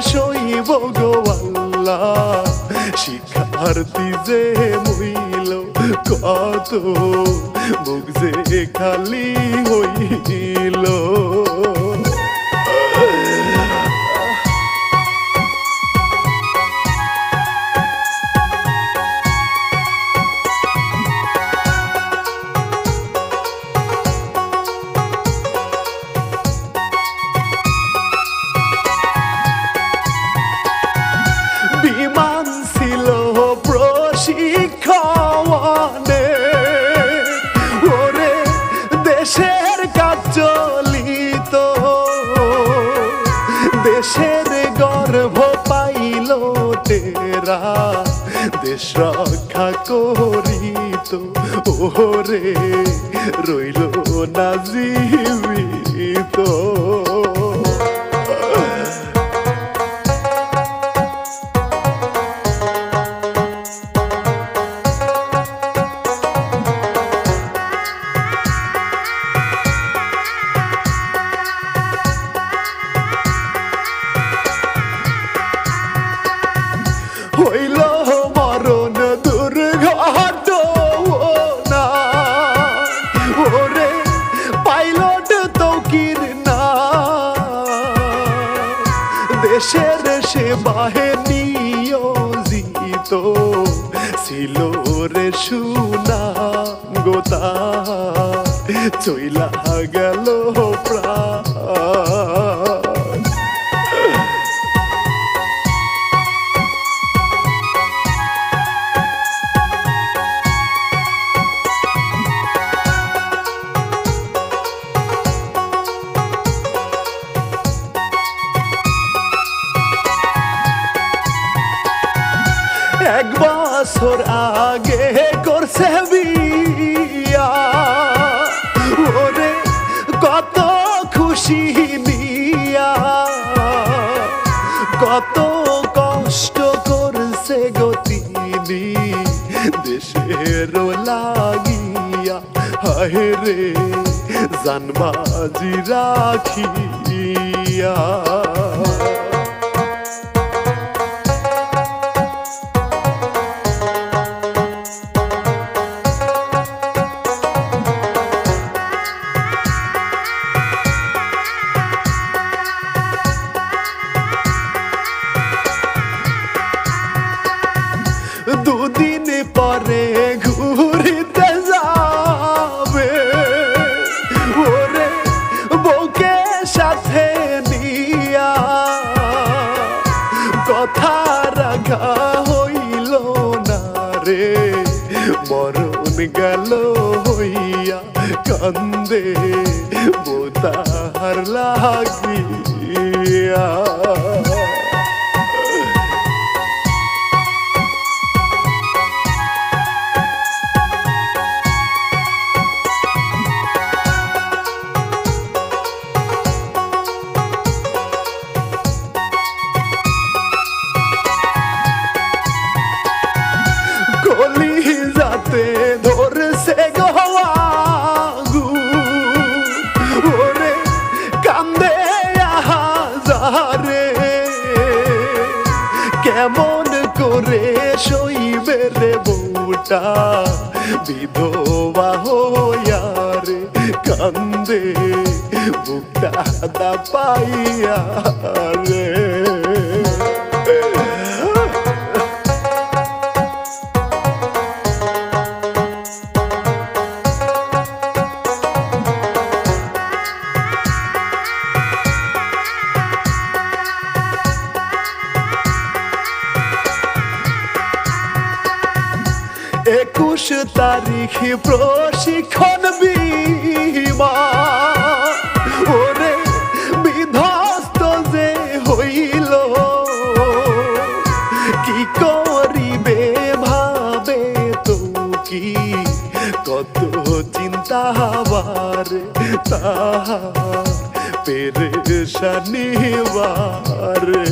সইব গো আল্লাহ। শিক্ষার্থী যে মইল কত মুখ যে খালি হইল। তেরা দেশ রক্ষা করিত। ওরে রইল না জীবিত। সেবাহে নিয়োজিত ছিল রে সুনা গোতা চইলা গেল হায় রে জানবাজি রাখিয়া কথা রাখা হইল না রে। মরণ গেল হইয়া কান্দে বোতার লাগিয়া। বউটা বিধবা হইয়া রে কান্দে বুকটা দা পাইয়া রে। একুশ তারিখ প্রশিক্ষণ বিমা ওরে বিধ্বস্ত যে হইল, কি করিবে ভাবে তো কি কত চিন্তা হবার তাহার পেরে বারে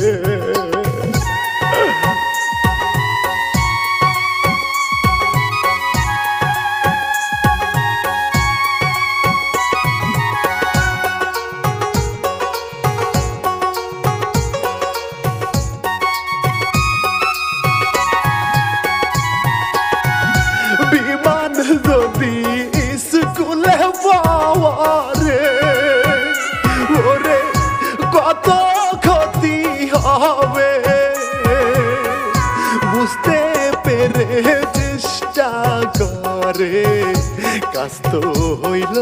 কাজ তো হইল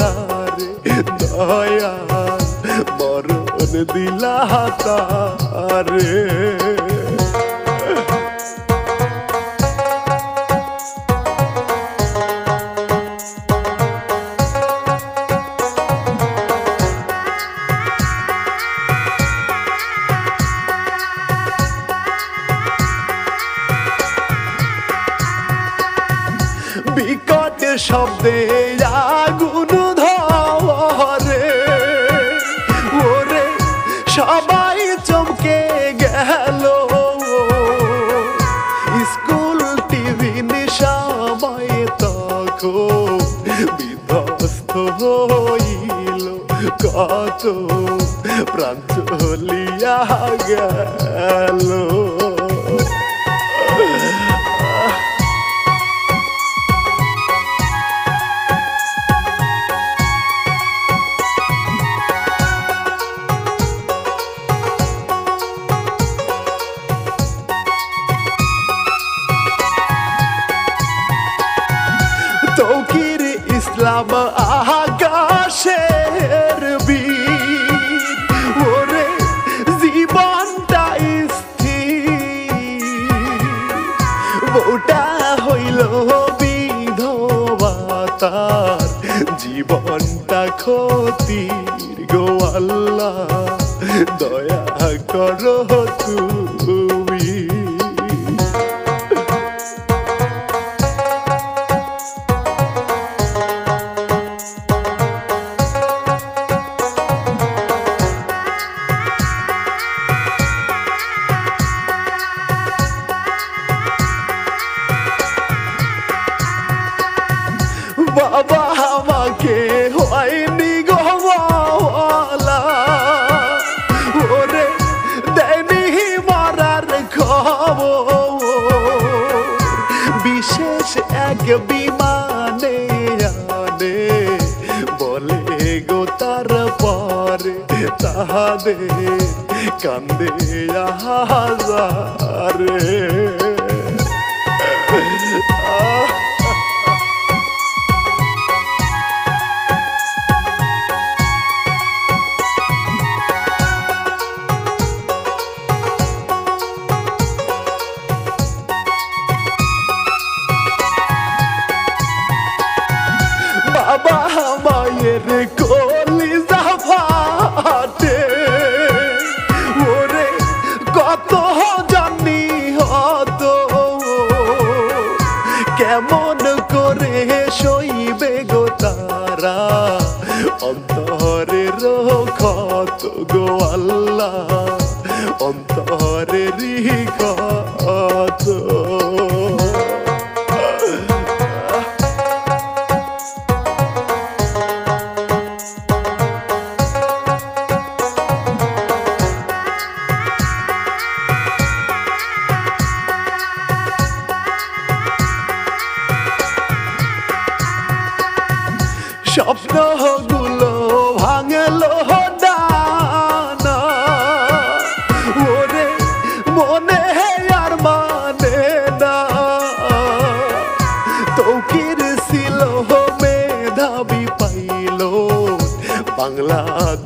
না রে দয়া মরণ দিলা তারে। সবাই চমকে গেল। স্কুল টিভি সবাই তখন বিধ্বস্ত হইল। কত প্রাণ গেল। ইসলাম আকাশের বীর। ওরে, জীবনটা স্থির। বউটা হইল বিধবা তার। জীবনটা ক্ষতির গো আল্লাহ, দয়া করো তুমি। এক বিমানে আনে। বলে গো তার পরে তাহাদের কান্দে আহারে কেমন করে সইবে গো তারা। অন্তরের ক্ষত গো আল্লাহ অন্তরের ক্ষত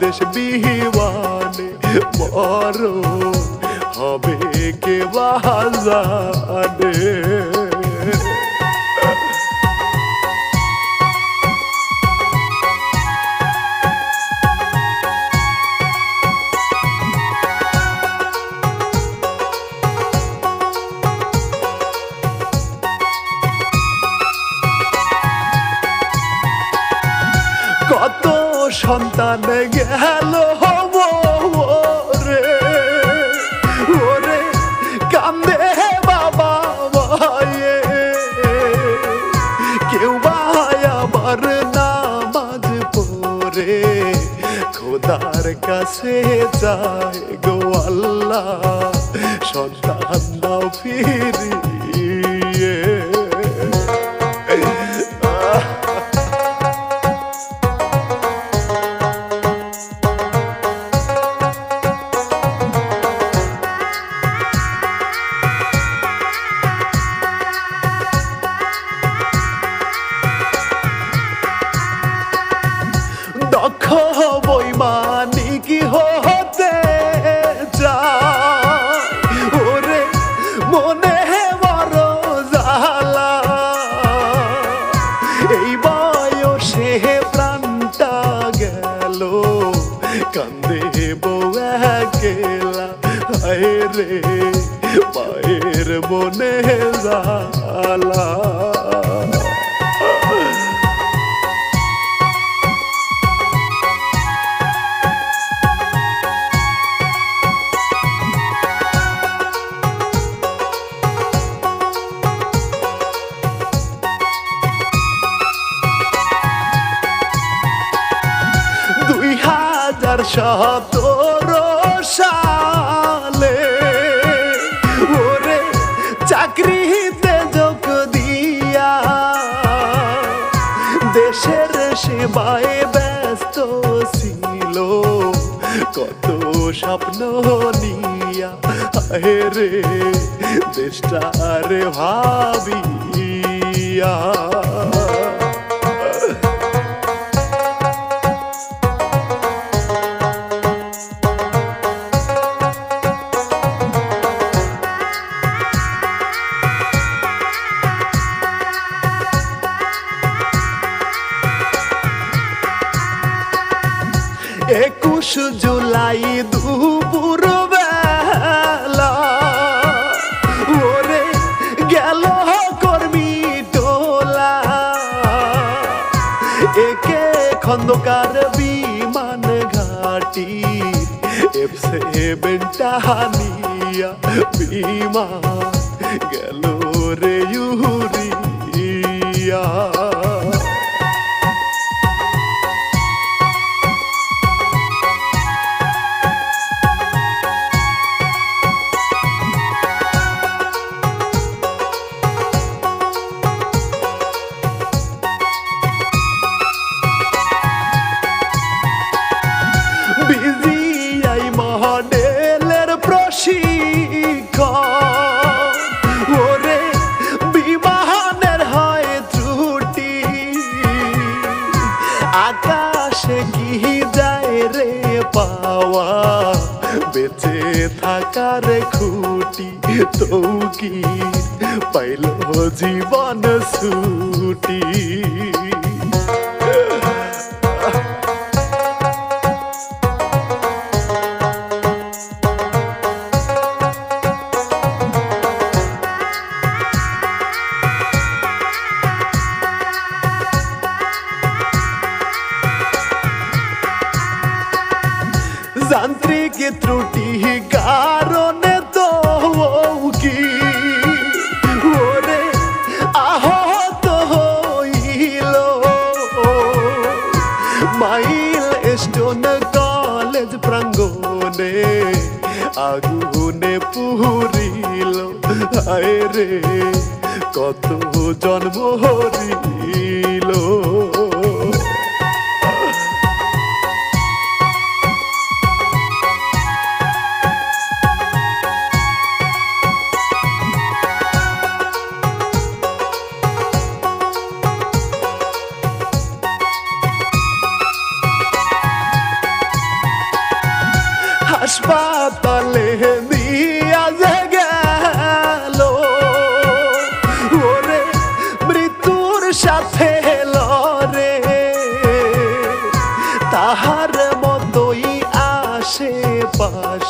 বাংলাদেশ বিহিবানে বড় হবে কে বাজারে সন্তান গেল রে বাবা কেউ ভাই আমার পড়ে কাছে যায় গো আল্লাহ। সন্তান দাও একেলা হায় রে মায়ের মনে জালা সেবায় ব্যস্ত ছিল। কত স্বপ্ন নিয়া রে দেশটারে ভাবিয়া। একুশ জুলাই দুপুর বেলা ওরে গেল কর্মী টোলা। একে খন্দকার বিমান ঘাটি, এফ সেভেন টাহানিয়া বিমান। গেল থাকার খুঁটি তৌকি পাইল জীবন ছুটি প্রাঙ্গনে আগুনে পুরিল হায় রে কত জন্ম হরিল।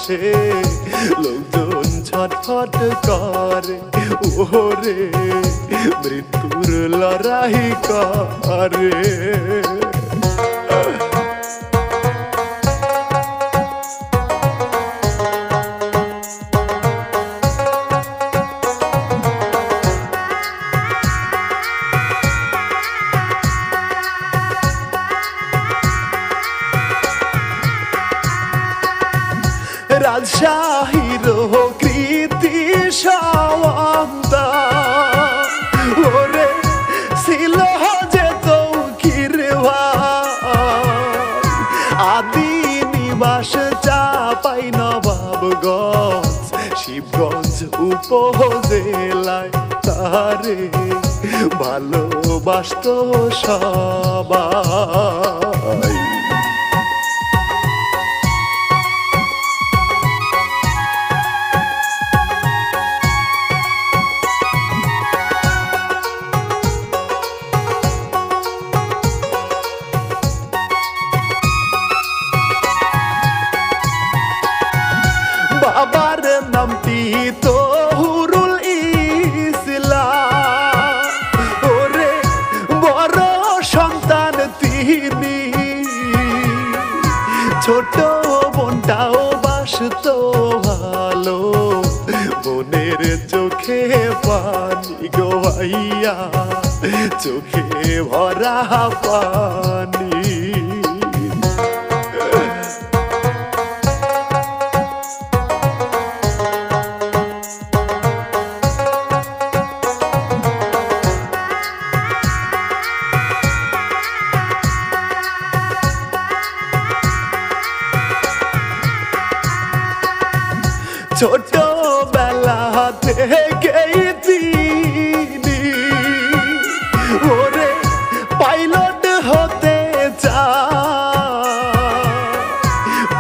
পাশে লোকজন ছটফট করে ওরে মৃত্যুর লড়াই করে। রাজশাহীর কৃতি সন্তান ওরে ছিল যে তৌকির আদি নিবাস চাপাই নবাবগঞ্জ, শিবগঞ্জ উপজেলায় তারে ভালোবাসত সবাই। চোখে ভরা পানি।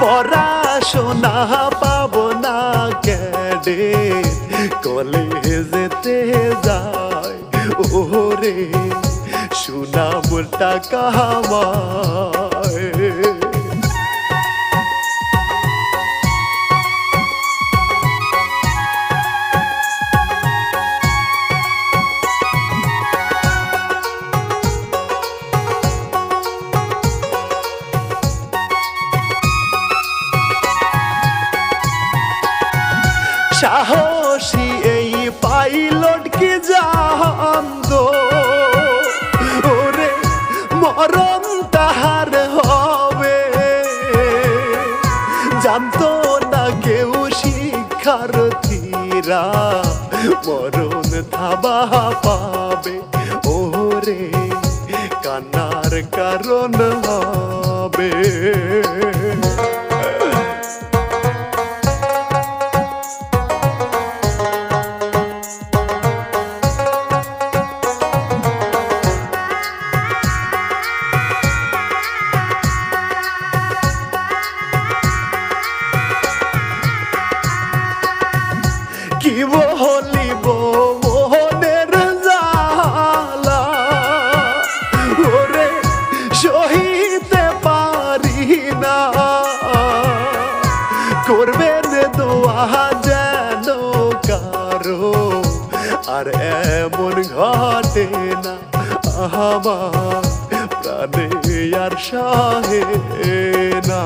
পড়াশোনা পাব না ক্যাডে কলেজেতে যায় ওরে সুনাম টাকা শিক্ষার্থীরা মরণ থাবা পাবে। ওরে কান্নার কারণ হবে। ঘটে না। আমার প্রাণে আর সাহে না।